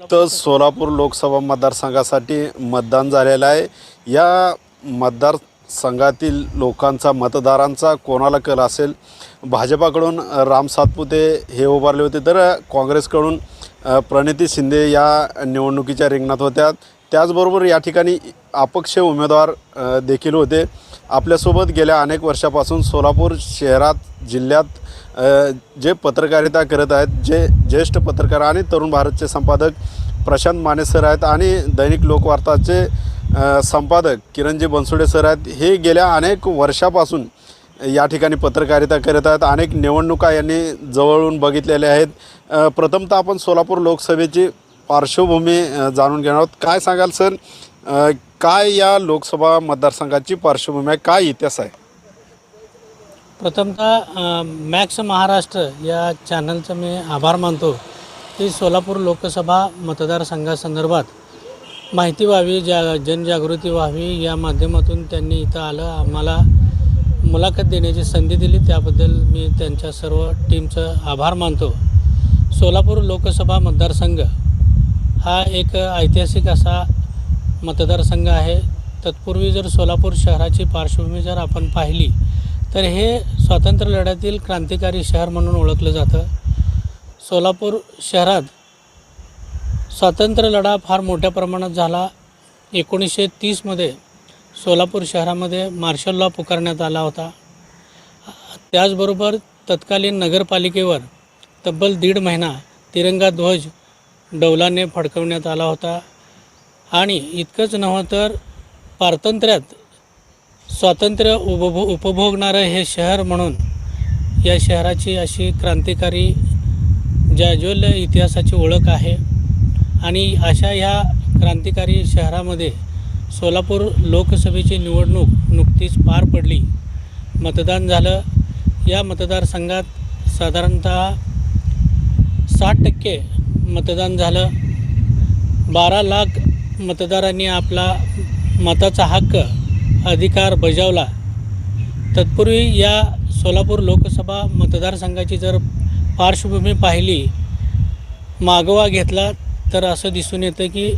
तर सोलापूर लोकसभा मतदारसंघासाठी मतदान झालेलं आहे. या मतदारसंघातील लोकांचा मतदारांचा कोणाला कल असेल? भाजपाकडून राम सातपुते हे उभारले होते तर काँग्रेसकडून प्रणिती शिंदे या निवडणुकीच्या रिंगणात होत्या. त्याचबरोबर या ठिकाणी अपक्ष उमेदवार देखील होते. आपल्यासोबत गेल्या अनेक वर्षापासून सोलापूर शहरात जिल्ह्यात जे पत्रकारिता करत आहेत जे ज्येष्ठ पत्रकार आणि तरुण भारतचे संपादक प्रशांत माने सर आहेत आणि दैनिक लोकवार्ताचे संपादक किरणजी बनसोडे सर आहेत हे गेल्या अनेक वर्षापासून या ठिकाणी पत्रकारिता करत आहेत. अनेक निवडणुका यांनी जवळून बघितलेल्या आहेत. प्रथमतः आपण सोलापूर लोकसभेची पार्श्वभूमी जाणून घेणार आहोत. काय सांगाल सर? काय या लोकसभा मतदारसंघाची पार्श्वभूमी आहे? काय इतिहास आहे? प्रथमतः मॅक्स महाराष्ट्र या चॅनलचं मी आभार मानतो की सोलापूर लोकसभा मतदारसंघासंदर्भात माहिती व्हावी जा जनजागृती व्हावी या माध्यमातून त्यांनी इथं आलं. आम्हाला मुलाखत देण्याची संधी दिली. त्याबद्दल मी त्यांच्या सर्व टीमचं आभार मानतो. सोलापूर लोकसभा मतदारसंघ हा एक ऐतिहासिक असा मतदारसंघ आहे. तत्पूर्वी जर सोलापूर शहराची पार्श्वभूमी जर आपण पाहिली तर हे स्वातंत्र्य लढ्यातील क्रांतिकारी शहर म्हणून ओळखलं जातं. सोलापूर शहरात स्वातंत्र्य लढा फार मोठ्या प्रमाणात झाला. एकोणीसशे तीसमध्ये सोलापूर शहरामध्ये मार्शल लॉ पुकारण्यात आला होता. त्याचबरोबर तत्कालीन नगरपालिकेवर तब्बल दीड महिना तिरंगा ध्वज डौलाने फडकवण्यात आला होता. आणि इतकंच नव्हं तर पारतंत्र्यात स्वातंत्र्य उपभो उपभोगणारं हे शहर म्हणून या शहराची अशी क्रांतिकारी जाज्वल्य इतिहासाची ओळख आहे. आणि अशा ह्या क्रांतिकारी शहरामध्ये सोलापूर लोकसभेची निवडणूक नुकतीच पार पडली. मतदान झालं. या मतदारसंघात साधारणतः साठ टक्के मतदान झालं. बारा लाख मतदारांनी आपला मताचा हक्क अधिकार बजावला. तत्पूर्वी या सोलापूर लोकसभा मतदारसंघाची जर पार्श्वभूमी पाहिली मागोवा घेतला तर असं दिसून येतं की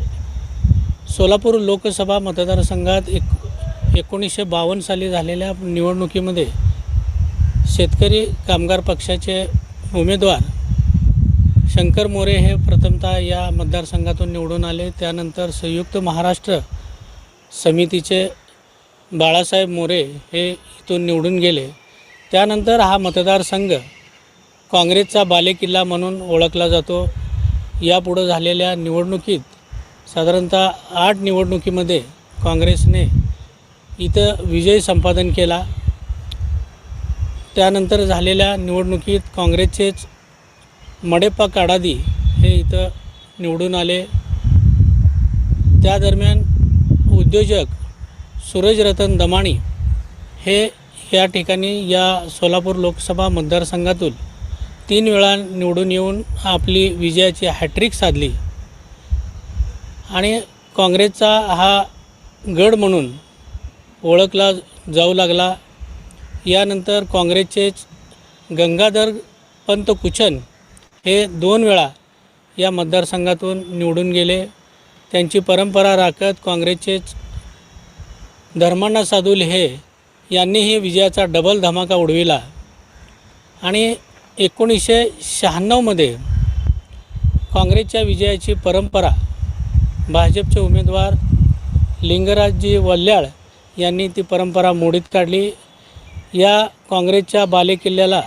सोलापूर लोकसभा मतदारसंघात एक एकोणीसशे बावन्न साली झालेल्या निवडणुकीमध्ये शेतकरी कामगार पक्षाचे उमेदवार शंकर मोरे हे प्रथमतः या मतदारसंघातून निवडून आले. त्यानंतर संयुक्त महाराष्ट्र समितीचे बाळासाहेब मोरे हे इथून निवडून गेले. त्यानंतर हा मतदारसंघ काँग्रेसचा बालेकिल्ला म्हणून ओळखला जातो. यापुढं झालेल्या निवडणुकीत साधारणतः आठ निवडणुकीमध्ये काँग्रेसने इथं विजय संपादन केला. त्यानंतर झालेल्या निवडणुकीत काँग्रेसचेच मडेप्पा काडादी हे इथं निवडून आले. त्या दरम्यान उद्योजक सूरज रतन दमाणी हे या ठिकाणी या सोलापूर लोकसभा मतदारसंघातून तीन वेळा निवडून येऊन आपली विजयाची हॅट्रिक साधली. आणि काँग्रेसचा हा गड म्हणून ओळखला जाऊ लागला. यानंतर काँग्रेसचेच गंगाधर पंत कुचन हे दोन वेळा या मतदारसंघातून निवडून गेले. त्यांची परंपरा राखत काँग्रेसचेच धर्मांना साधुल हे यांनीही विजयाचा डबल धमाका उडविला. आणि एकोणीसशे शहाण्णवमध्ये काँग्रेसच्या विजयाची परंपरा भाजपचे उमेदवार लिंगराजजी वल्याळ यांनी ती परंपरा मोडीत काढली. या काँग्रेसच्या बालेकिल्ल्याला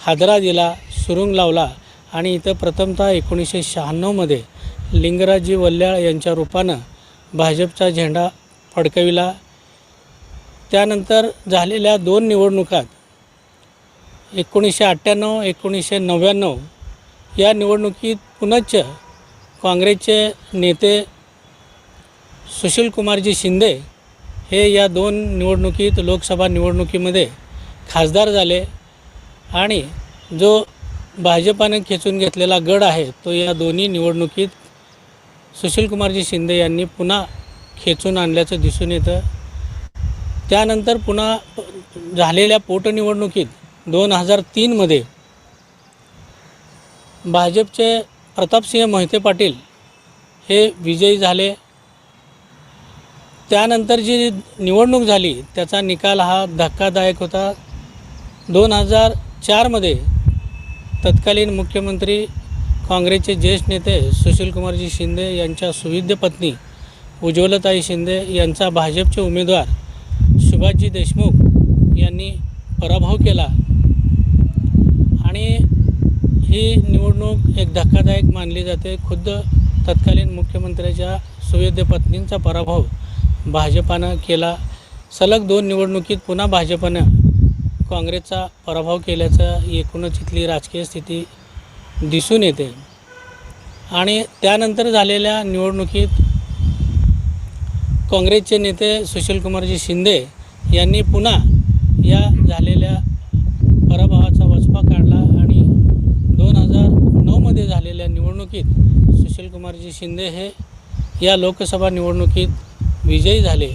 हादरा दिला सुरुंग लावला आणि इथं प्रथमतः एकोणीसशे शहाण्णवमध्ये लिंगराजजी वल्याळ यांच्या रूपानं भाजपचा झेंडा फडकविला. त्यानंतर झालेल्या दोन निवडणुकात एकोणीसशे अठ्ठ्याण्णव एकोणीसशे नव्याण्णव या निवडणुकीत पुनश्च काँग्रेसचे नेते सुशीलकुमारजी शिंदे हे या दोन निवडणुकीत लोकसभा निवडणुकीमध्ये खासदार झाले आणि जो भाजपाने खेचून घेतलेला गड आहे तो या दोन्ही निवडणुकीत सुशीलकुमारजी शिंदे यांनी पुन्हा खेचून आणल्याचं दिसून येतं. त्यानंतर पुन्हा झालेल्या पोटनिवडणुकीत दोन हजार तीनमध्ये भाजपचे प्रतापसिंह मोहिते पाटील हे विजयी झाले. त्यानंतर जी निवडणूक झाली त्याचा निकाल हा धक्कादायक होता. दोन हजार चारमध्ये तत्कालीन मुख्यमंत्री काँग्रेसचे ज्येष्ठ नेते सुशीलकुमारजी शिंदे यांच्या सुविद्य पत्नी उज्ज्वलताई शिंदे यांचा भाजपचे उमेदवार सुभाषजी देशमुख यांनी पराभव केला. आणि ही निवडणूक एक धक्कादायक मानली जाते. खुद्द तत्कालीन मुख्यमंत्र्याच्या सुवेद्य पत्नींचा पराभव भाजपानं केला. सलग दोन निवडणुकीत पुन्हा भाजपनं काँग्रेसचा पराभव केल्याचं एकूणच इथली राजकीय स्थिती दिसून येते. आणि त्यानंतर झालेल्या निवडणुकीत काँग्रेसचे नेते सुशीलकुमारजी शिंदे यांनी पुन्हा या झालेल्या पराभवाचा वचपा काढला आणि दोन हजार नऊमध्ये झालेल्या निवडणुकीत सुशीलकुमारजी शिंदे हे या लोकसभा निवडणुकीत विजयी झाले.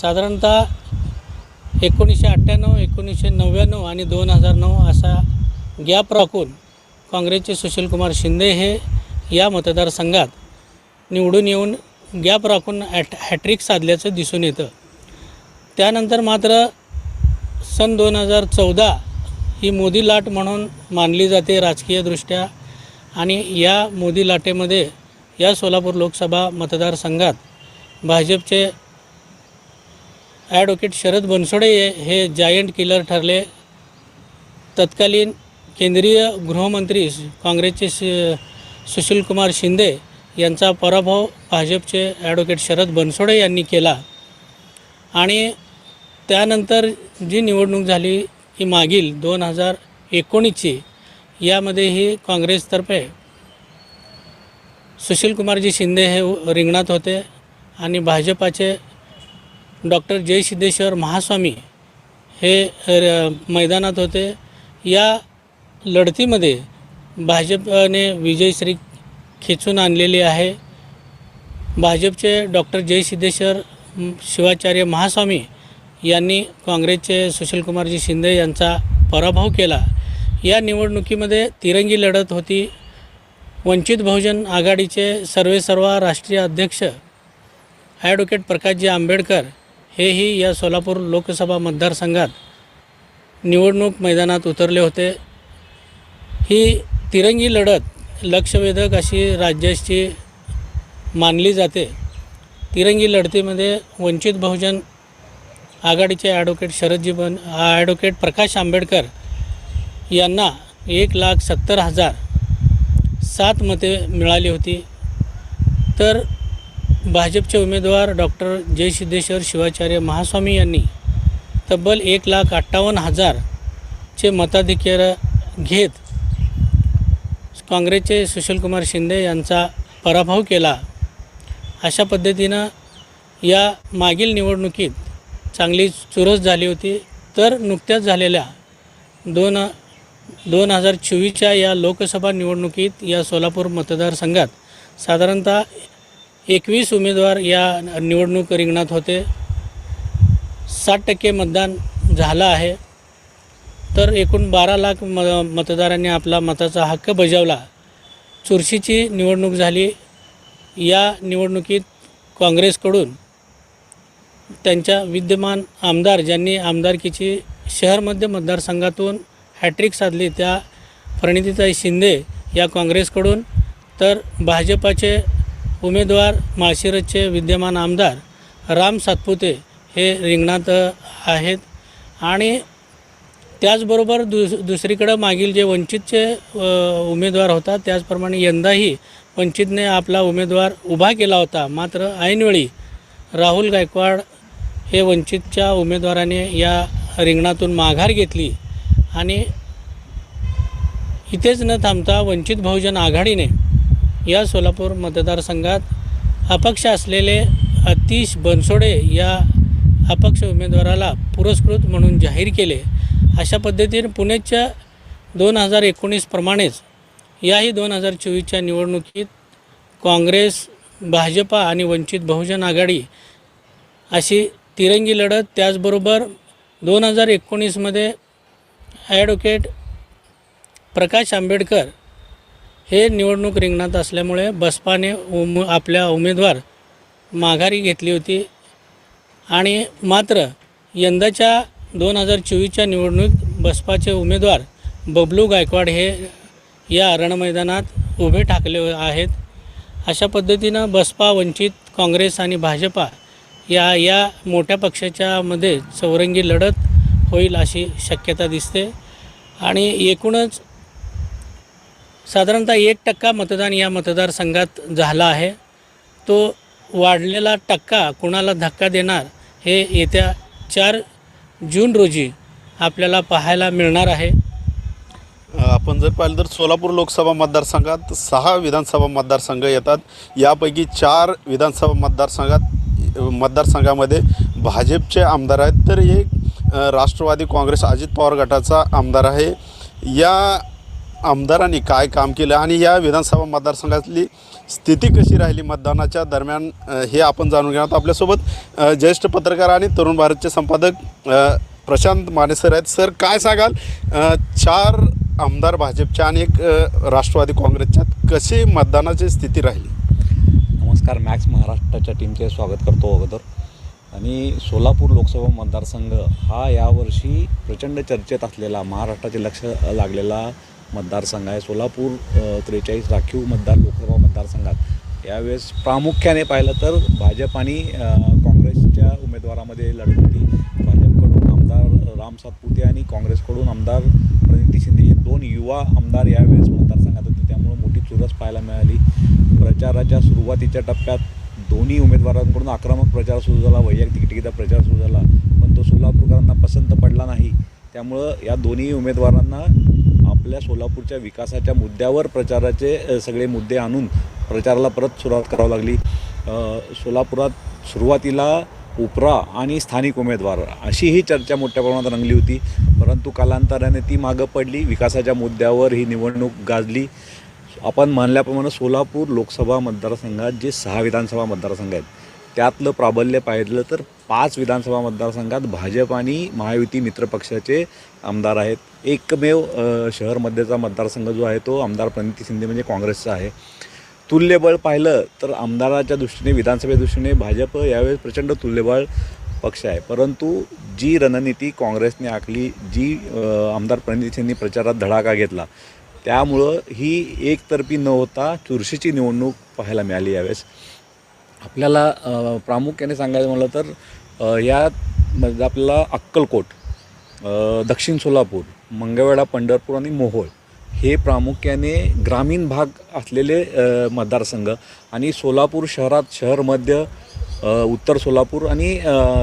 साधारणतः एकोणीसशे अठ्ठ्याण्णव एकोणीसशे नव्याण्णव आणि दोन हजार नऊ असा गॅप राखून काँग्रेसचे सुशीलकुमार शिंदे हे या मतदारसंघात निवडून येऊन गॅप राखून ॲट हॅट्रिक साधल्याचं दिसून येतं. त्यानंतर मात्र सन दोन हजार चौदा ही मोदी लाट म्हणून मानली जाते राजकीयदृष्ट्या. आणि या मोदी लाटेमध्ये या सोलापूर लोकसभा मतदारसंघात भाजपचे ॲडव्होकेट शरद बनसोडे हे- जायंट किलर ठरले. तत्कालीन केंद्रीय गृहमंत्री काँग्रेसचे शि सुशीलकुमार शिंदे यांचा पराभव भाजपचे ॲडव्होकेट शरद बनसोडे यांनी केला. आणि त्यानंतर जी निवडणूक झाली ही मागील दोन हजार एकोणीसची यामध्ये ही काँग्रेसतर्फे सुशीलकुमारजी शिंदे हे रिंगणात होते आणि भाजपाचे डॉक्टर जय सिद्धेश्वर महास्वामी हे र- मैदानात होते. या लढतीमध्ये भाजपने विजयश्री खेचून आणलेली आहे. भाजपचे डॉक्टर जय सिद्धेश्वर शिवाचार्य महास्वामी यांनी काँग्रेसचे सुशीलकुमारजी शिंदे यांचा पराभव केला. या निवडणुकीमध्ये तिरंगी लढत होती. वंचित बहुजन आघाडीचे सर्वेसर्वा राष्ट्रीय अध्यक्ष ॲडव्होकेट प्रकाशजी आंबेडकर हेही या सोलापूर लोकसभा मतदारसंघात निवडणूक मैदानात उतरले होते. ही तिरंगी लढत लक्षवेधक अशी राज्याची मानली जाते. तिरंगी लढतीमध्ये वंचित बहुजन आघाडीचे ॲडव्होकेट शरदजी बन ॲडव्होकेट प्रकाश आंबेडकर यांना एक लाख सत्तर हजार सात मते मिळाली होती. तर भाजपचे उमेदवार डॉक्टर जय सिद्धेश्वर शिवाचार्य महास्वामी यांनी तब्बल एक लाख अठ्ठावन्न हजारचे मताधिकार घेत काँग्रेसचे सुशीलकुमार शिंदे यांचा पराभव केला. अशा पद्धतीनं या मागील निवडणुकीत चांगली चुरस झाली होती. तर नुकत्याच झालेल्या दोन दोन हजार चोवीसच्या या लोकसभा निवडणुकीत या सोलापूर मतदारसंघात साधारणतः एकवीस उमेदवार या निवडणूक रिंगणात होते. साठ टक्के मतदान झालं आहे. तर एकूण बारा लाख म मतदारांनी आपला मताचा हक्क बजावला. चुरशीची निवडणूक झाली. या निवडणुकीत काँग्रेसकडून त्यांच्या विद्यमान आमदार ज्यांनी आमदारकीची शहर मध्य मतदारसंघातून हॅट्रिक साधली त्या प्रणितीताई शिंदे या काँग्रेसकडून. तर भाजपाचे उमेदवार माळशिरसचे विद्यमान आमदार राम सातपुते हे रिंगणात आहेत. आणि त्याचबरोबर दुस दुसरीकडं मागील जे वंचितचे उमेदवार होता त्याचप्रमाणे यंदाही वंचितने आपला उमेदवार उभा केला होता. मात्र ऐनवेळी राहुल गायकवाड हे वंचितच्या उमेदवाराने या रिंगणातून माघार घेतली आणि इथेच न थांबता वंचित बहुजन आघाडीने या सोलापूर मतदारसंघात अपक्ष असलेले अतिश बनसोडे या अपक्ष उमेदवाराला पुरस्कृत म्हणून जाहीर केले. अशा पद्धतीने पुणेच्या दोन हजार एकोणीसप्रमाणेच याही दोन हजार चोवीसच्या निवडणुकीत काँग्रेस भाजपा आणि वंचित बहुजन आघाडी अशी तिरंगी लढत त्याचबरोबर दोन हजार एकोणीसमध्ये ॲडव्होकेट प्रकाश आंबेडकर हे निवडणूक रिंगणात असल्यामुळे बसपाने उम आपल्या उमेदवार माघारी घेतली होती. आणि मात्र यंदाच्या दोन हजार चोवीसच्या निवडणूक बसपाचे उमेदवार बबलू गायकवाड हे या रणमैदानात उभे ठाकले आहेत. अशा पद्धतीनं बसपा वंचित काँग्रेस आणि भाजपा या या मोठ्या पक्षाच्यामध्ये चौरंगी लढत होईल अशी शक्यता दिसते. आणि एकूणच साधारणतः एक टक्का मतदान या मतदारसंघात झाला आहे. तो वाढलेला टक्का कुणाला धक्का देणार हे येत्या चार जून रोजी आपल्याला पाहायला मिळणार आहे. आपण जर पाहिलं तर सोलापूर लोकसभा मतदारसंघात सहा विधानसभा मतदारसंघ येतात. यापैकी चार विधानसभा मतदारसंघात मतदारसंघामध्ये भाजपचे आमदार आहेत. तर एक राष्ट्रवादी काँग्रेस अजित पवार गटाचा आमदार आहे. या आमदारांनी काय काम केलं आणि या विधानसभा मतदारसंघातली स्थिती कशी राहिली मतदानाच्या दरम्यान हे आपण जाणून घेणार आहोत. आपल्यासोबत ज्येष्ठ पत्रकार आणि तरुण भारतचे संपादक प्रशांत माने सर आहेत. सर काय सांगाल? चार आमदार भाजपच्या आणि एक राष्ट्रवादी काँग्रेसच्या कशी मतदानाची स्थिती राहिली? नमस्कार मॅक्स महाराष्ट्राच्या टीमचे स्वागत करतो अगोदर. आणि सोलापूर लोकसभा मतदारसंघ हा यावर्षी प्रचंड चर्चेत असलेला महाराष्ट्राचे लक्ष लागलेला मतदारसंघ आहे. सोलापूर त्रेचाळीस राखीव मतदार लोकसभा मतदारसंघात. यावेळेस प्रामुख्याने पाहिलं तर भाजप आणि काँग्रेसच्या उमेदवारामध्ये लढत होती. भाजपकडून आमदार राम सातपुते आणि काँग्रेसकडून आमदार प्रणिती शिंदे हे दोन युवा आमदार यावेळेस मतदारसंघात होते. त्यामुळे मोठी चुरस पाहायला मिळाली. प्रचाराच्या सुरुवातीच्या टप्प्यात दोन्ही उमेदवारांकडून आक्रमक प्रचार सुरू झाला वैयक्तिक तिकिटा प्रचार सुरू झाला. पण तो सोलापूरकरांना पसंत पडला नाही. त्यामुळं या दोन्ही उमेदवारांना आपल्या सोलापूरच्या विकासाच्या मुद्द्यावर प्रचाराचे सगळे मुद्दे आणून प्रचाराला परत सुरुवात करावी लागली. सोलापुरात सुरुवातीला उपरा आणि स्थानिक उमेदवार अशी ही चर्चा मोठ्या प्रमाणात रंगली होती. परंतु कालांतराने ती मागं पडली. विकासाच्या मुद्द्यावर ही निवडणूक गाजली. आपण म्हणल्याप्रमाणे सोलापूर लोकसभा मतदारसंघात जे सहा विधानसभा मतदारसंघ आहेत त्यातलं प्राबल्य पाहिलं तर पाच विधानसभा मतदारसंघात भाजप आणि महायुती मित्र पक्षाचे आमदार आहेत. एकमेव शहरमध्येचा मतदारसंघ जो आहे तो आमदार प्रणिती शिंदे म्हणजे काँग्रेसचा आहे. तुल्यबळ पाहिलं तर आमदाराच्या दृष्टीने विधानसभेच्या दृष्टीने भाजप यावेळेस प्रचंड तुल्यबळ पक्ष आहे. परंतु जी रणनीती काँग्रेसने आखली जी आमदार प्रणित शिंदे प्रचारात धडाका घेतला त्यामुळं ही एकतर्फी न होता चुरशीची निवडणूक पाहायला मिळाली यावेळेस. आपल्याला प्रामुख्याने सांगायचं म्हटलं तर यामध्ये आपल्याला अक्कलकोट दक्षिण सोलापूर मंगळवेढा पंढरपूर आणि मोहोळ हे प्रामुख्याने ग्रामीण भाग असलेले मतदारसंघ आणि सोलापूर शहरात शहर मध्य उत्तर सोलापूर आणि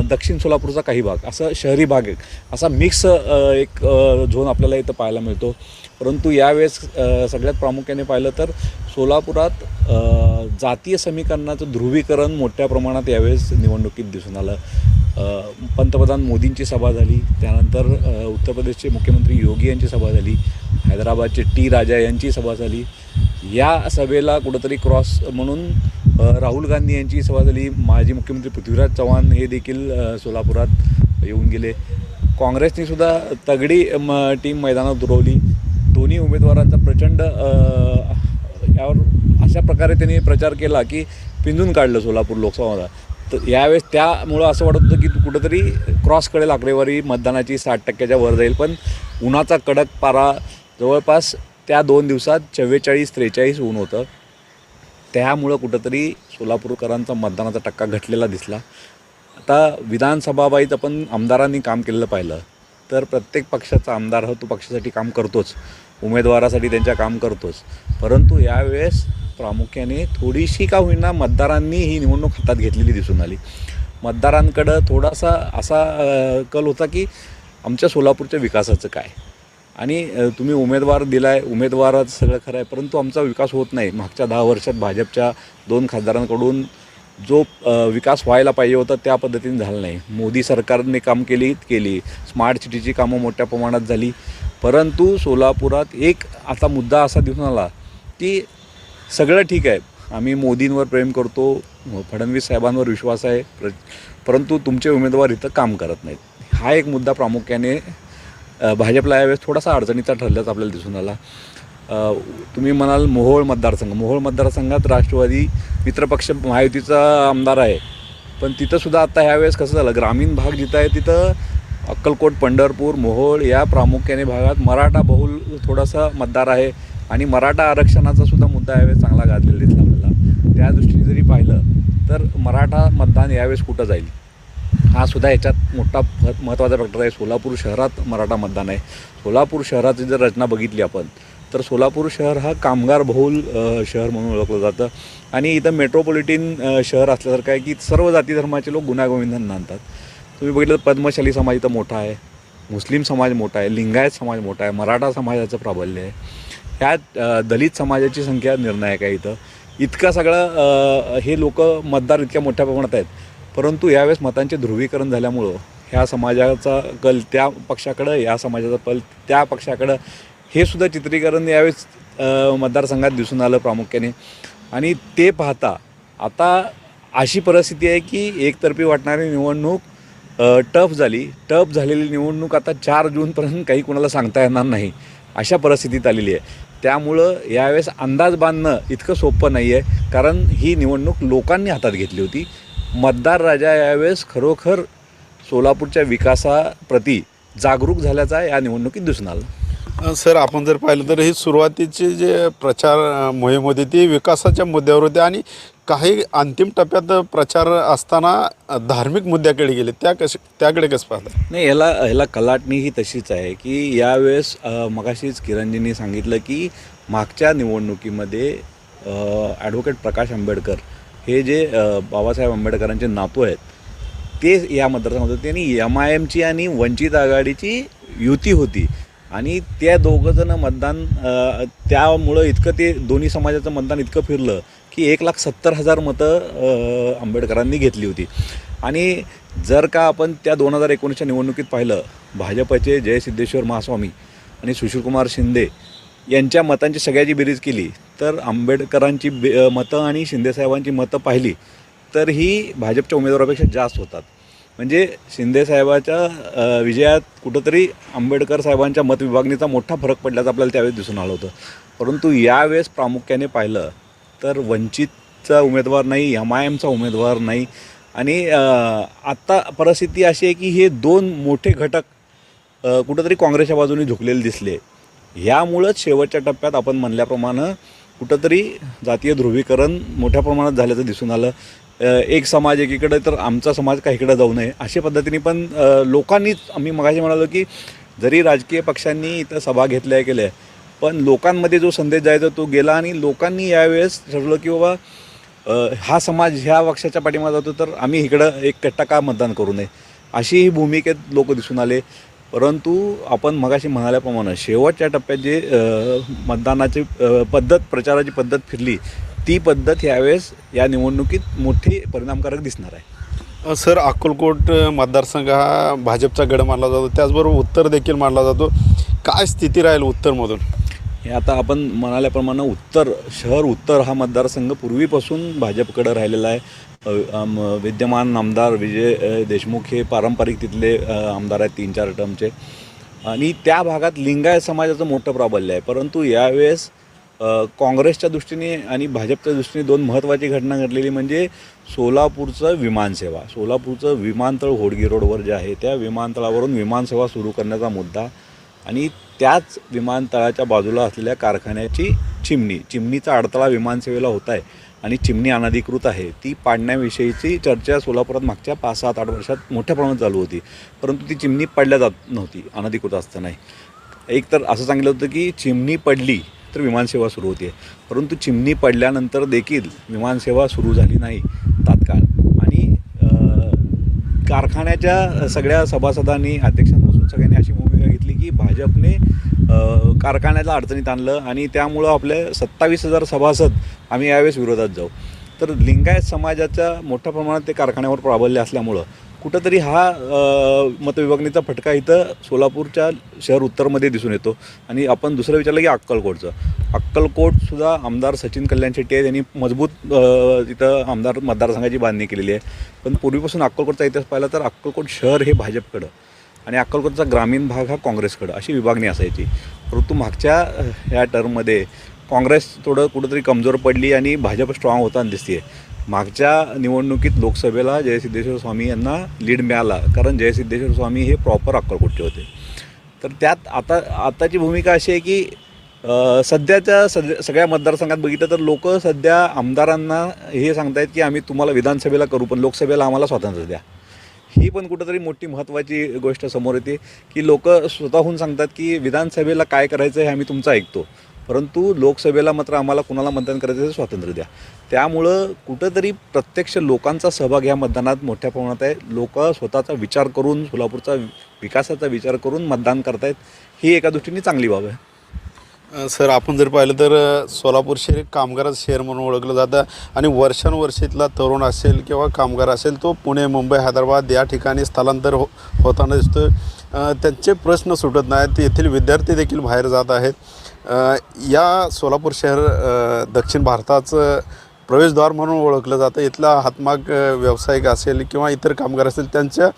दक्षिण सोलापूरचा काही भाग असं शहरी भाग एक असा मिक्स एक झोन आपल्याला इथं पाहायला मिळतो. परंतु यावेळेस सगळ्यात प्रामुख्याने पाहिलं तर सोलापुरात जातीय समीकरणाचं ध्रुवीकरण मोठ्या प्रमाणात यावेळेस निवडणुकीत दिसून आलं. पंतप्रधान मोदींची सभा झाली त्यानंतर उत्तर प्रदेशचे मुख्यमंत्री योगी यांची सभा झाली हैदराबादचे टी राजा यांची सभा झाली. या सभेला कुठंतरी क्रॉस म्हणून राहुल गांधी यांची सभा झाली. माजी मुख्यमंत्री पृथ्वीराज चव्हाण हे देखील सोलापुरात येऊन गेले. काँग्रेसने सुद्धा तगडी म टीम मैदानात उतरवली दोन्ही उमेदवारांचा प्रचंड यावर अशा प्रकारे त्यांनी प्रचार केला की पिंजून काढलं सोलापूर लोकसभाला तर यावेळेस त्यामुळं असं वाटत होतं की कुठंतरी क्रॉस कडेल आकडेवारी मतदानाची साठ टक्क्याच्या वर जाईल. पण उन्हाचा कडक पारा जवळपास त्या दोन दिवसात चव्वेचाळीस त्रेचाळीस ऊन होतं. त्यामुळं कुठंतरी सोलापूरकरांचा मतदानाचा टक्का घटलेला दिसला. आता विधानसभाबाईत आपण आमदारांनी काम केलेलं पाहिलं. तर प्रत्येक पक्षाचा आमदार हा तो पक्षासाठी काम करतोच. उमेदवारासाठी त्यांच्या काम करतोच. परंतु यावेळेस प्रामुख्याने थोडीशी का होईना मतदारांनी ही निवडणूक हातात घेतलेली दिसून आली. मतदारांकडं थोडासा असा कल होता की आमच्या सोलापूरच्या विकासाचं काय? आणि तुम्ही उमेदवार दिलाय उमेदवाराचं सगळं खरं आहे परंतु आमचा विकास होत नाही. मागच्या दहा वर्षात भाजपच्या दोन खासदारांकडून जो विकास व्हायला पाहिजे होता त्या पद्धतीने झाला नाही. मोदी सरकारने काम केली केली. स्मार्ट सिटीची कामं मोठ्या प्रमाणात झाली. परंतु सोलापुरात एक आता मुद्दा असा दिसून आला की सगळं ठीक आहे. आम्ही मोदींवर प्रेम करतो फडणवीस साहेबांवर विश्वास आहे प्र परंतु तुमचे उमेदवार इथं काम करत नाहीत. हा एक मुद्दा प्रामुख्याने भाजपला यावेळेस थोडासा अडचणीचा ठरल्याचं आपल्याला दिसून आला. तुम्ही म्हणाल मोहोळ मतदारसंघ. मोहोळ मतदारसंघात राष्ट्रवादी मित्रपक्ष महायुतीचा आमदार आहे. पण तिथंसुद्धा आता ह्यावेळेस कसं झालं? ग्रामीण भाग जिथं आहे तिथं अक्कलकोट पंढरपूर मोहोळ या प्रामुख्याने भागात मराठा बहुल थोडासा मतदार आहे. आणि मराठा आरक्षणाचा सुद्धा मुद्दा यावेळेस चांगला गाजलेला दिसला आपल्याला. त्या दृष्टीने जरी पाहिलं तर मराठा मतदान यावेळेस कुठं जाईल? हा सुद्धा याच्यात मोठा महत्त्वाचा फॅक्टर आहे. सोलापूर शहरात मराठा मतदान आहे. सोलापूर शहराची जर रचना बघितली आपण तर सोलापूर शहर हा कामगार बहुल शहर म्हणून ओळखलं जातं. आणि इथं मेट्रोपॉलिटिन शहर असल्यासारखं आहे की सर्व जाती धर्माचे लोक गुण्यागोविंदांना आणतात. तुम्ही बघितलं तर पद्मशाली समाज इथं मोठा आहे. मुस्लिम समाज मोठा आहे. लिंगायत समाज मोठा आहे. मराठा समाजाचं प्राबल्य आहे. ह्या दलित समाजाची संख्या निर्णायक आहे इथं. इतका सगळं हे लोक मतदार इतक्या मोठ्या प्रमाणात आहेत. परंतु यावेळेस मतांचे ध्रुवीकरण झाल्यामुळं ह्या समाजाचा कल त्या पक्षाकडं या समाजाचा कल त्या पक्षाकडं हे सुद्धा चित्रीकरण यावेळेस मतदारसंघात दिसून आलं प्रामुख्याने. आणि ते पाहता आता अशी परिस्थिती आहे की एकतर्फी वाटणारी निवडणूक टफ झाली. टफ झालेली निवडणूक आता चार जूनपर्यंत काही कोणाला सांगता येणार नाही. अशा परिस्थितीत आलेली आहे. त्यामुळं यावेळेस अंदाज बांधणं इतकं सोपं नाही आहे कारण ही निवडणूक लोकांनी हातात घेतली होती. मतदार राजा यावेळेस खरोखर सोलापूरच्या विकासाप्रती जागरूक झाल्याचा या निवडणुकीत दिसून आलं. सर आपण जर पाहिलं तर ही सुरुवातीची जे प्रचार मोहीम होती ती विकासाच्या मुद्द्यावर होती आणि काही अंतिम टप्प्यात प्रचार असताना धार्मिक मुद्द्याकडे गेले. त्या कश त्याकडे कसं पाहता? नाही याला ह्याला कलाटणी ही तशीच आहे की यावेळेस मगाशीच किरणजींनी सांगितलं की मागच्या निवडणुकीमध्ये ॲडव्होकेट प्रकाश आंबेडकर हे जे बाबासाहेब आंबेडकरांचे नातू आहेत ते या मतदारसंघात त्यांनी एम आय एमची आणि वंचित आघाडीची युती होती. आणि त्या दोघंजणं मतदान त्यामुळं इतकं ते दोन्ही समाजाचं मतदान इतकं फिरलं की एक लाख सत्तर हजार मतं आंबेडकरांनी घेतली होती. आणि जर का आपण त्या दोन हजार एकोणीसच्या निवडणुकीत पाहिलं भाजपचे जयसिद्धेश्वर महास्वामी आणि सुशीलकुमार शिंदे यांच्या मतांची सगळ्याची बेरीज केली तर आंबेडकरांची बे मतं आणि शिंदेसाहेबांची मतं पाहिली तर ही भाजपच्या उमेदवारापेक्षा जास्त होतात. म्हणजे शिंदेसाहेबाच्या विजयात कुठंतरी आंबेडकर साहेबांच्या मतविभागणीचा मोठा फरक पडल्याचं आपल्याला त्यावेळेस दिसून आलं होतं. परंतु यावेळेस प्रामुख्याने पाहिलं तर वंचितचा उमेदवार नाही एम आय एमचा उमेदवार नाही आणि आत्ता परिस्थिती अशी आहे की हे दोन मोठे घटक कुठंतरी काँग्रेसच्या बाजूने झुकलेले दिसले. ह्यामुळंच शेवटच्या टप्प्यात आपण म्हणल्याप्रमाणे कुठंतरी जातीय ध्रुवीकरण मोठ्या प्रमाणात झाल्याचं दिसून आलं. एक समाज एकीकडे तर आमचा समाज काहीकडे जाऊ नये अशा पद्धतीने पण लोकांनीच आम्ही मगाशी म्हणालो की जरी राजकीय पक्षांनी इथं सभा घेतल्या केल्या पण लोकांमध्ये जो संदेश जायचा तो गेला आणि लोकांनी यावेळेस ठरवलं की बाबा हा समाज ह्या पक्षाच्या पाठीमागे जातो तर आम्ही इकडं एक कट्टा का मतदान करू नये अशी ही भूमिकेत लोक दिसून आले. परंतु आपण मगाशी म्हणाल्याप्रमाणे शेवटच्या टप्प्यात जे मतदानाची पद्धत प्रचाराची पद्धत फिरली ती पद्धत यावेळेस या निवडणुकीत मोठी परिणामकारक दिसणार आहे. सर अक्कलकोट मतदारसंघ हा भाजपचा गड मानला जातो. त्याचबरोबर उत्तर देखील मानला जातो. काय स्थिती राहील उत्तरमधून? हे आता आपण म्हणाल्याप्रमाणे उत्तर शहर उत्तर हा मतदारसंघ पूर्वीपासून भाजपकडं राहिलेला आहे. विद्यमान आमदार विजय देशमुख हे पारंपरिक तिथले आमदार आहेत तीन चार टर्मचे. आणि त्या भागात लिंगायत समाजाचं मोठं प्राबल्य आहे. परंतु यावेळेस काँग्रेसच्या दृष्टीने आणि भाजपच्या दृष्टीने दोन महत्त्वाची घटना घडलेली म्हणजे सोलापूरचं विमानसेवा सोलापूरचं विमानतळ होडगी रोडवर जे आहे त्या विमानतळावरून विमानसेवा सुरू करण्याचा मुद्दा आणि त्याच विमानतळाच्या बाजूला असलेल्या कारखान्याची चिमणी चिमणीचा अडथळा विमानसेवेला होत आहे. आणि चिमणी अनधिकृत आहे. ती पाडण्याविषयीची चर्चा सोलापुरात मागच्या पाच सात आठ वर्षात मोठ्या प्रमाणात चालू होती. परंतु ती चिमणी पडल्या जात नव्हती अनधिकृत असतानाही. एक तर असं सांगितलं होतं की चिमणी पडली तर विमानसेवा सुरू होते. परंतु चिमणी पडल्यानंतर देखील विमानसेवा सुरू झाली नाही तात्काळ. आणि कारखान्याच्या सगळ्या सभासदांनी अध्यक्षांपासून सगळ्यांनी अशी की भाजपने कारखान्याला अडचणीत आणलं आणि त्यामुळं आपले सत्तावीस हजार सभासद आम्ही यावेळेस विरोधात जाऊ. तर लिंगायत समाजाच्या मोठ्या प्रमाणात ते कारखान्यावर प्राबल्य असल्यामुळं कुठंतरी हा मतविभागणीचा फटका इथं सोलापूरच्या शहर उत्तरमध्ये दिसून येतो. आणि आपण दुसरं विचारलं की अक्कलकोटचं. अक्कलकोटसुद्धा आमदार सचिन कल्याण शेट्टी आहेत. यांनी मजबूत तिथं आमदार मतदारसंघाची बांधणी केलेली आहे. पण पूर्वीपासून अक्कलकोटचा इतिहास पाहिला तर अक्कलकोट शहर हे भाजपकडं. आणि अक्कलकोटचा ग्रामीण भाग हा काँग्रेसकडं अशी विभागणी असायची. परंतु मागच्या ह्या टर्ममध्ये काँग्रेस थोडं कुठंतरी कमजोर पडली आणि भाजप स्ट्रॉंग होताना दिसते मागच्या निवडणुकीत लोकसभेला जयसिद्धेश्वर स्वामी यांना लीड मिळाला कारण जयसिद्धेश्वर स्वामी हे प्रॉपर अक्कलकोटचे होते. तर त्यात आता आताची भूमिका अशी आहे की सध्याच्या सध्या सगळ्या मतदारसंघात बघितलं तर लोक सध्या आमदारांना हे सांगतायत की आम्ही तुम्हाला विधानसभेला करू पण लोकसभेला आम्हाला स्वातंत्र्य द्या. ही पण कुठंतरी मोठी महत्त्वाची गोष्ट समोर येते की लोक स्वतःहून सांगतात की विधानसभेला काय करायचं हे आम्ही तुमचं ऐकतो. परंतु लोकसभेला मात्र आम्हाला कुणाला मतदान करायचं ते स्वातंत्र्य द्या. त्यामुळं कुठंतरी प्रत्यक्ष लोकांचा सहभाग या मतदानात मोठ्या प्रमाणात आहे. लोक स्वतःचा विचार करून सोलापूरचा विकासाचा विचार करून मतदान करतायत. ही एका दृष्टीने चांगली बाब आहे. सर आपण जर पाहिलं तर सोलापूर शहर एक कामगाराचं शहर म्हणून ओळखलं जातं आणि वर्षानुवर्ष इथला तरुण असेल किंवा कामगार असेल तो पुणे मुंबई हैदराबाद या ठिकाणी स्थलांतर हो होताना दिसतो त्यांचे प्रश्न सुटत नाहीत. येथील विद्यार्थी देखील बाहेर जात आहेत. या सोलापूर शहर दक्षिण भारताचं प्रवेशद्वार म्हणून ओळखलं जातं. इथला हातमाग व्यावसायिक असेल किंवा इतर कामगार असेल त्यांच्या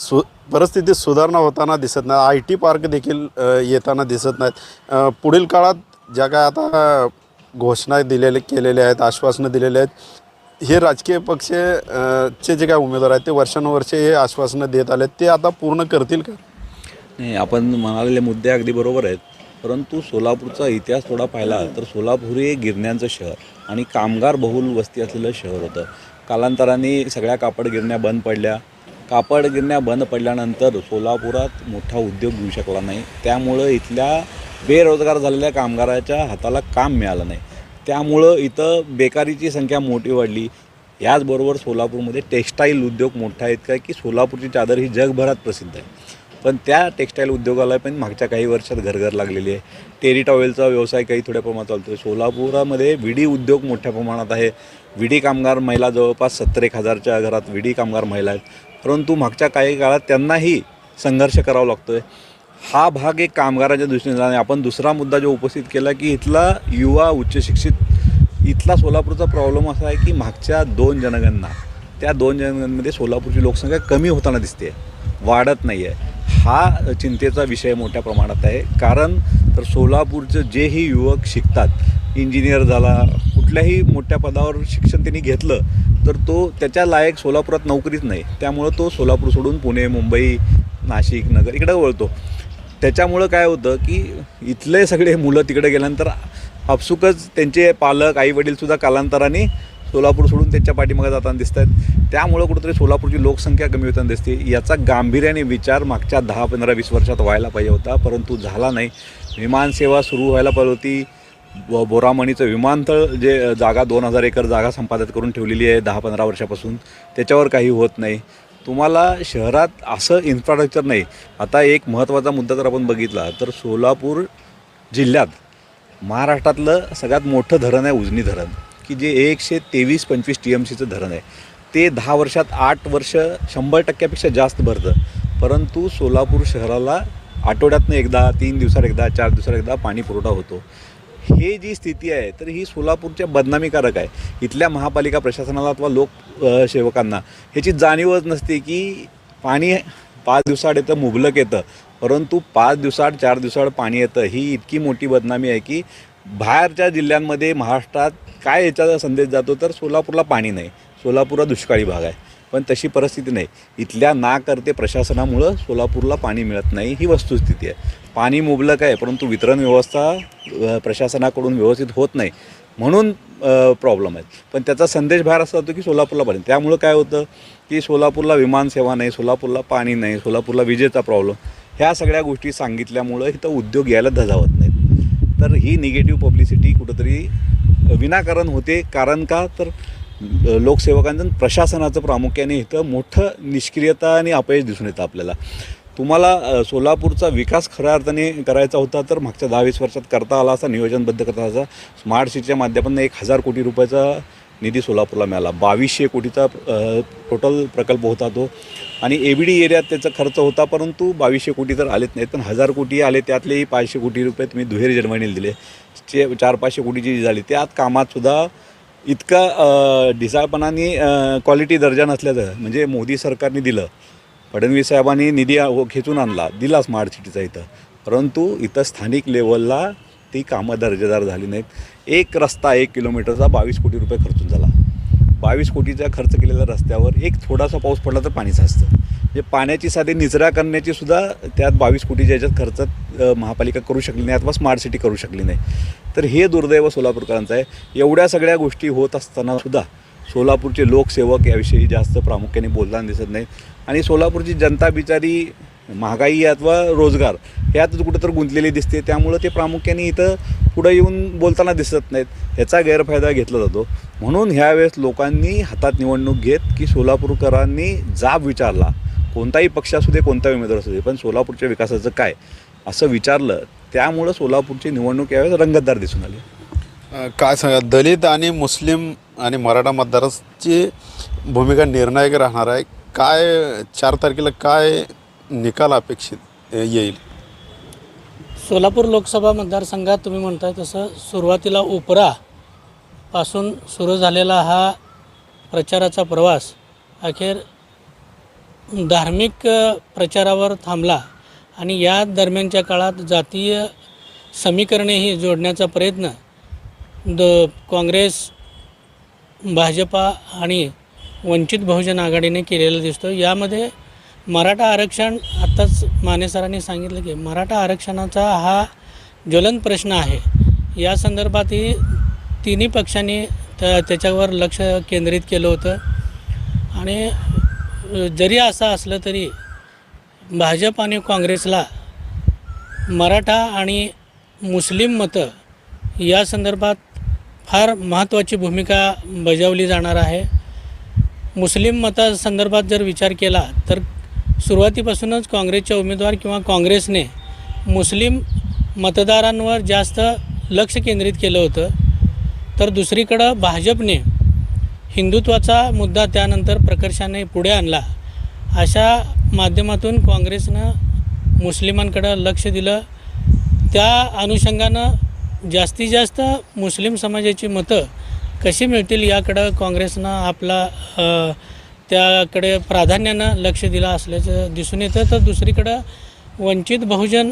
सु परिस्थितीत सुधारणा होताना दिसत नाही. आय टी पार्क देखील येताना दिसत नाहीत. पुढील काळात ज्या काय आता घोषणा दिलेले केलेल्या आहेत आश्वासनं दिलेले आहेत हे राजकीय पक्ष चे जे काय उमेदवार आहेत ते वर्षानुवर्षे हे आश्वासनं देत आले ते आता पूर्ण करतील का? नाही आपण म्हणालेले मुद्दे अगदी बरोबर आहेत. परंतु सोलापूरचा इतिहास थोडा पाहिला तर सोलापूर हे गिरण्यांचं शहर आणि कामगार बहुल वस्ती असलेलं शहर होतं. कालांतराने सगळ्या कापड गिरण्या बंद पडल्या. कापड गिरण्या बंद पडल्यानंतर सोलापुरात मोठा उद्योग घेऊ शकला नाही. त्यामुळं इथल्या बेरोजगार झालेल्या कामगाराच्या हाताला काम मिळालं नाही. त्यामुळं इथं बेकारीची संख्या मोठी वाढली. याचबरोबर सोलापूरमध्ये टेक्स्टाईल उद्योग मोठा आहेत काय की सोलापूरची चादर ही जगभरात प्रसिद्ध आहे. पण त्या टेक्स्टाईल उद्योगाला पण मागच्या काही वर्षात घरघर लागलेली आहे. टेरी टॉवेलचा व्यवसाय काही थोड्या प्रमाणात चालतो आहे सोलापुरामध्ये विडी उद्योग मोठ्या प्रमाणात आहे. विडी कामगार महिला जवळपास सत्तर एक हजारच्या घरात विडी कामगार महिला आहेत. परंतु मागच्या काही काळात त्यांनाही संघर्ष करावा लागतो आहे हा भाग एक कामगाराच्या दृष्टीने झाला आणि आपण दुसरा मुद्दा जो उपस्थित केला की इथला युवा उच्च शिक्षित इथला सोलापूरचा प्रॉब्लेम असा आहे की मागच्या दोन जनगणना त्या दोन जनगणनेमध्ये सोलापूरची लोकसंख्या कमी होताना दिसते वाढत नाही आहे हा चिंतेचा विषय मोठ्या प्रमाणात आहे. कारण तर सोलापूरचं जेही युवक शिकतात इंजिनियर झाला कुठल्याही मोठ्या पदावर शिक्षण त्यांनी घेतलं तर तो त्याच्या लायक सोलापुरात नोकरीच नाही. त्यामुळं तो सोलापूर सोडून पुणे मुंबई नाशिक नगर इकडं वळतो. त्याच्यामुळं काय होतं की इथले सगळे मुलं तिकडे गेल्यानंतर आपसुकच त्यांचे पालक आईवडीलसुद्धा कालांतराने सोलापूर सोडून त्यांच्या पाठीमागे जाताना दिसत आहेत. त्यामुळं कुठंतरी सोलापूरची लोकसंख्या कमी होताना दिसते. याचा गांभीर्याने विचार मागच्या दहा पंधरा वीस वर्षात व्हायला पाहिजे होता परंतु झाला नाही. विमानसेवा सुरू व्हायला पाहिजे होती. ब बोरामणीचं विमानतळ जे जागा दोन हजार एकर जागा संपादित करून ठेवलेली आहे दहा पंधरा वर्षापासून त्याच्यावर काही होत नाही. तुम्हाला शहरात असं इन्फ्रास्ट्रक्चर नाही. आता एक महत्त्वाचा मुद्दा जर आपण बघितला तर सोलापूर जिल्ह्यात महाराष्ट्रातलं सगळ्यात मोठं धरण आहे उजनी धरण की जे एकशे तेवीस पंचवीस टी एम सीचं धरण आहे. ते दहा वर्षात आठ वर्ष शंभर टक्क्यापेक्षा जास्त भरतं. परंतु सोलापूर शहराला आठवड्यातनं एकदा तीन दिवसात एकदा चार दिवसात एकदा पाणी पुरवठा होतो. हे जी स्थिती आहे तर ही सोलापूरच्या बदनामीकारक आहे. इथल्या महापालिका प्रशासनाला अथवा लोक सेवकांना ह्याची जाणीवच नसते की पाणी पाच दिवसाआड येतं मुबलक येतं. परंतु पाच दिवसाआड चार दिवसाआड पाणी येतं ही इतकी मोठी बदनामी आहे की बाहेरच्या जिल्ह्यांमध्ये महाराष्ट्रात काय याचा संदेश जातो तर सोलापूरला पाणी नाही. सोलापूरला दुष्काळी भाग आहे. पण तशी परिस्थिती नाही. इथल्या नाकर्ते प्रशासनामुळं सोलापूरला पाणी मिळत नाही ही वस्तुस्थिती आहे. पाणी मुबलक आहे परंतु वितरण व्यवस्था प्रशासनाकडून व्यवस्थित होत नाही. म्हणून प्रॉब्लेम आहेत पण त्याचा संदेश बाहेर असा होतो की सोलापूरला पाणी. त्यामुळं काय होतं की सोलापूरला विमानसेवा नाही सोलापूरला पाणी नाही सोलापूरला विजेचा प्रॉब्लेम ह्या सगळ्या गोष्टी सांगितल्यामुळं इथं उद्योग यायला धजावत नाहीत. तर ही निगेटिव्ह पब्लिसिटी कुठंतरी विनाकारण होते. कारण का? तर लोकसेवकांचं प्रशासनाचं प्रामुख्याने इथं मोठं निष्क्रियता आणि अपयश दिसून येतं आपल्याला. तुम्हाला सोलापूरचा विकास खऱ्या अर्थाने करायचा होता तर मागच्या दहा वीस वर्षात करता आला असा नियोजनबद्ध करता असा. स्मार्ट सिटीच्या माध्यमातून एक हजार कोटी रुपयाचा निधी सोलापूरला मिळाला. बावीसशे कोटीचा टोटल प्रकल्प होता तो. आणि ए बी डी एरियात त्याचा खर्च होता परंतु बावीसशे कोटी तर आलेच नाहीत. पण हजार कोटी आले त्यातलेही पाचशे कोटी रुपये तुम्ही दुहेरी जन्मणीला दिले. चे चार पाचशे कोटीची जी झाली त्यात कामातसुद्धा इतका ढिसाळपणाने क्वालिटी दर्जा नसल्याचं म्हणजे मोदी सरकारने दिलं फडणवीस साहेबांनी निधी खेचून आणला दिला स्मार्ट सिटीचा इथं. परंतु इथं स्थानिक लेवलला ती कामं दर्जेदार झाली नाहीत. एक रस्ता एक किलोमीटरचा बावीस कोटी रुपये खर्चून झाला. बावीस कोटीचा खर्च केलेला रस्त्यावर एक थोडासा पाऊस पडला तर पाणी साचतं म्हणजे पाण्याची साधी निचरा करण्याची सुद्धा त्यात बावीस कोटीच्या याच्यात खर्च महापालिका करू शकली नाही अथवा स्मार्ट सिटी करू शकली नाही. तर हे दुर्दैव सोलापूरकरांचं आहे. एवढ्या सगळ्या गोष्टी होत असताना सुद्धा सोलापूरचे लोकसेवक याविषयी जास्त प्रामुख्याने बोलताना दिसत नाहीत. आणि सोलापूरची जनता बिचारी महागाई अथवा रोजगार ह्यातच कुठं गुंतलेली दिसते. त्यामुळं ते प्रामुख्याने इथं पुढं येऊन बोलताना दिसत नाहीत. ह्याचा गैरफायदा घेतला जातो. म्हणून ह्यावेळेस लोकांनी हातात निवडणूक घेत की सोलापूरकरांनी जाब विचारला. कोणताही पक्ष असू दे कोणताही उमेदवार असू दे पण सोलापूरच्या विकासाचं काय असं विचारलं त्यामुळं सोलापूरची निवडणूक यावेळेस रंगतदार दिसून आली. काय सांगा दलित आणि मुस्लिम आणि मराठा मतदारांची भूमिका निर्णायक राहणार आहे. काय चार तारखेला काय निकाल अपेक्षित येईल. सोलापूर लोकसभा मतदारसंघात तुम्ही म्हणताय तसं सुरुवातीला उपरा पासून सुरू झालेला हा प्रचाराचा प्रवास अखेर धार्मिक प्रचारावर थांबला आणि या दरम्यानच्या काळात जातीय समीकरणेही जोडण्याचा प्रयत्न द काँग्रेस भाजपा आणि वंचित बहुजन आघाडीने केलेला दिसतो यामध्ये मराठा आरक्षण आत्ताच माने सरांनी सांगितलं की मराठा आरक्षणाचा हा ज्वलंत प्रश्न आहे. या संदर्भातही तिन्ही पक्षांनी त्या त्याच्यावर लक्ष केंद्रित केलं होतं. आणि जरी असं असलं तरी भाजप आणि काँग्रेसला मराठा आणि मुस्लिम मतं या संदर्भात फार महत्त्वाची भूमिका बजावली जाणार आहे. मुस्लिम मतासंदर्भात जर विचार केला तर सुरुवातीपासूनच काँग्रेसच्या उमेदवार किंवा काँग्रेसने मुस्लिम मतदारांवर जास्त लक्ष केंद्रित केलं होतं. तर दुसरीकडं भाजपने हिंदुत्वाचा मुद्दा त्यानंतर प्रकर्षाने पुढे आणला. अशा माध्यमातून काँग्रेसनं मुस्लिमांकडं लक्ष दिलं. त्या अनुषंगानं जास्तीत जास्त मुस्लिम समाजाची मतं कशी मिळतील याकडं काँग्रेसनं आपला त्याकडे प्राधान्यानं लक्ष दिलं असल्याचं दिसून येतं. तर दुसरीकडं वंचित बहुजन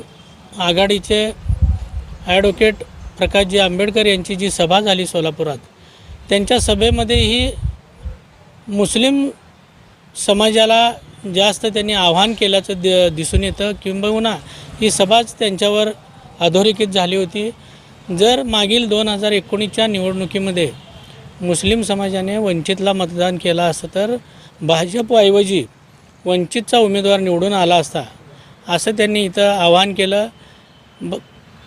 आघाडीचे ॲडव्होकेट प्रकाशजी आंबेडकर यांची जी सभा झाली सोलापुरात त्यांच्या सभेमध्येही मुस्लिम समाजाला जास्त त्यांनी आव्हान केल्याचं दि दिसून येतं. किंबहुना ही सभाच त्यांच्यावर अधोरेखित झाली होती. जर मागील दोन हजार एकोणीसच्या निवडणुकीमध्ये मुस्लिम समाजाने वंचितला मतदान केलं असतं तर भाजपऐवजी वंचितचा उमेदवार निवडून आला असता असं त्यांनी इथं आवाहन केलं. ब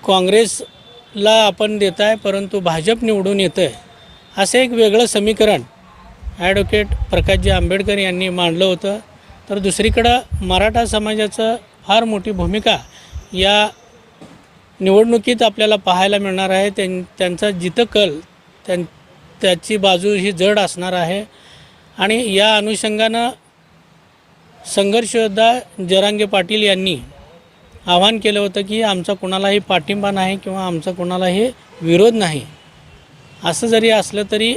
काँग्रेसला आपण देत आहे परंतु भाजप निवडून येतं आहे असं एक वेगळं समीकरण ॲडव्होकेट प्रकाशजी आंबेडकर यांनी मांडलं होतं. तर दुसरीकडं मराठा समाजाचं फार मोठी भूमिका या निवडणुकीत आपल्याला पाहायला मिळणार आहे. त्यां त्यांचा जिथं कल त्यां त्याची बाजू ही जड असणार आहे. आणि या अनुषंगानं संघर्षयोद्धा जरांगे पाटील यांनी आवाहन केलं होतं की आमचा कोणालाही पाठिंबा नाही किंवा आमचा कोणालाही विरोध नाही. असं जरी असलं तरी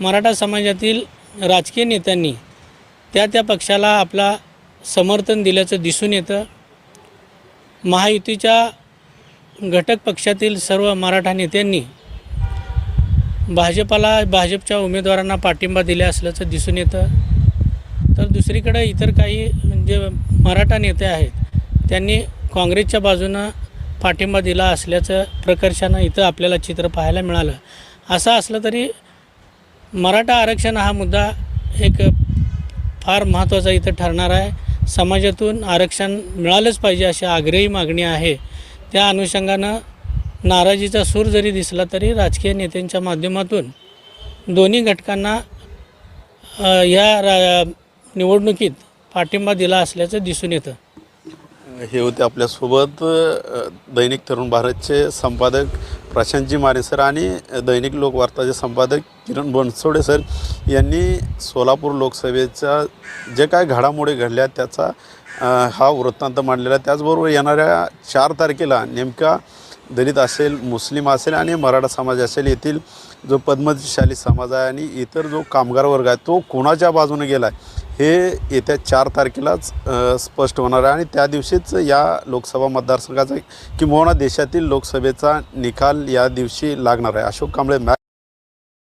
मराठा समाजातील राजकीय नेत्यांनी त्या त्या पक्षाला आपला समर्थन दिल्याचं दिसून येतं. महायुतीच्या घटक पक्षातील सर्व मराठा नेत्यांनी भाजपाला भाजपच्या उमेदवारांना पाठिंबा दिले असल्याचं दिसून येतं. तर दुसरीकडे इतर काही म्हणजे मराठा नेते आहेत त्यांनी काँग्रेसच्या बाजूनं पाठिंबा दिला असल्याचं प्रकर्षानं इथं आपल्याला चित्र पाहायला मिळालं. असं असलं तरी मराठा आरक्षण हा मुद्दा एक फार महत्त्वाचा इथं ठरणार आहे. समाजातून आरक्षण मिळालंच पाहिजे अशी आग्रही मागणी आहे. त्या अनुषंगानं नाराजीचा सूर जरी दिसला तरी राजकीय नेत्यांच्या माध्यमातून दोन्ही घटकांना या रा निवडणुकीत पाठिंबा दिला असल्याचं दिसून येतं. हे होते आपल्यासोबत दैनिक तरुण भारतचे संपादक प्रशांतजी माने सर आणि दैनिक लोकवार्ताचे संपादक किरण बनसोडे सर यांनी सोलापूर लोकसभेच्या जे काय घडामोडी घडल्या त्याचा हा वृत्तांत मांडलेला. त्याचबरोबर येणाऱ्या चार तारखेला नेमका दलित असेल मुस्लिम असेल आणि मराठा समाज असेल येथील जो पद्मशाली समाज आहे आणि इतर जो कामगार वर्ग आहे तो कोणाच्या बाजूने गेला आहे हे येत्या चार तारखेलाच स्पष्ट होणार आहे. आणि त्या दिवशीच या लोकसभा मतदारसंघाचा किंबहुना देशातील लोकसभेचा निकाल या दिवशी लागणार आहे. अशोक कांबळे मॅ